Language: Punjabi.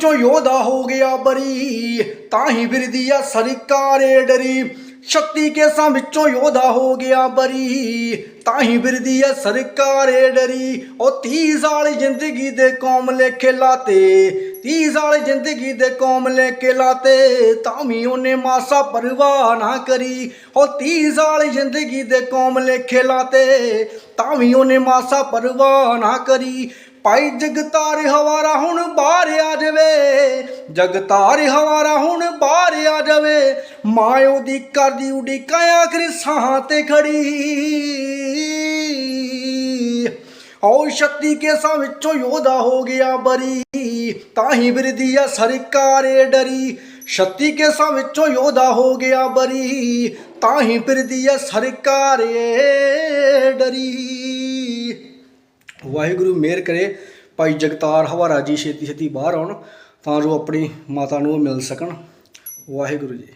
ਚੋ ਯੋਧਾ ਹੋ ਗਿਆ ਬਰੀ ਤਾਂ ਹੀ ਫਿਰਦੀ ਆ ਸਰਕਾਰੇ ਡਰੀ। 36 ਕੇਸਾਂ ਵਿੱਚੋਂ ਯੋਧਾ ਹੋ ਗਿਆ ਬਰੀ ਤਾਂ ਹੀ ਫਿਰਦੀ ਆ ਸਰਕਾਰੇ ਡਰੀ। ਉਹ 30 ਸਾਲ ਜ਼ਿੰਦਗੀ ਦੇ ਕੌਮ ਲੇਖੇ ਲਾਤੇ 30 ਸਾਲ ਜ਼ਿੰਦਗੀ ਦੇ ਕੌਮ ਲੈ ਕੇ ਲਾਤੇ ਤਾਂ ਵੀ ਉਹਨੇ ਮਾਸਾ ਪਰਵਾਹ ਨਾ ਕਰੀ। ਉਹ 30 ਸਾਲ ਜ਼ਿੰਦਗੀ ਦੇ ਕੌਮ ਲੇਖੇ ਲਾਤੇ ਤਾਂ ਵੀ ਉਹਨੇ ਮਾਸਾ ਪਰਵਾਹ ਨਾ ਕਰੀ। ਭਾਈ ਜਗਤਾਰ ਹਵਾਰਾ ਹੁਣ ਬਾਹਰ ਆ ਜਗਤਾਰ ਹਵਾਰਾ ਹੁਣ ਬਾਹਰ ਆ ਜਾਵੇ। ਮਾਇਓ ਦੀ ਕਰਦੀ ਉਡੀਕਾਂ ਆਖਰੀ ਸਾਹਾਂ ਤੇ ਖੜੀ। ਔਰ ਸ਼ਕਤੀ ਕੇਸਾਂ ਵਿੱਚੋਂ ਯੋਧਾ ਹੋ ਗਿਆ ਬਰੀ। ਤਾਂ ਹੀ ਬਿਰਦੀ ਆ ਸਰਕਾਰੇ ਡਰੀ। ਛੱਤੀ ਕੇਸਾਂ ਵਿੱਚੋਂ ਯੋਧਾ ਹੋ ਗਿਆ ਬਰੀ। ਤਾਂ ਹੀ ਫਿਰਦੀ ਆ ਸਰਕਾਰੇ ਡਰੀ। ਵਾਹਿਗੁਰੂ ਮੇਰ ਕਰੇ। ਭਾਈ ਜਗਤਾਰ ਹਵਾਰਾ ਜੀ ਛੇਤੀ ਛੇਤੀ ਬਾਹਰ ਆਉਣ ਤਾਂ ਜੋ ਆਪਣੀ ਮਾਤਾ ਨੂੰ ਉਹ ਮਿਲ ਸਕਣ। ਵਾਹਿਗੁਰੂ ਜੀ।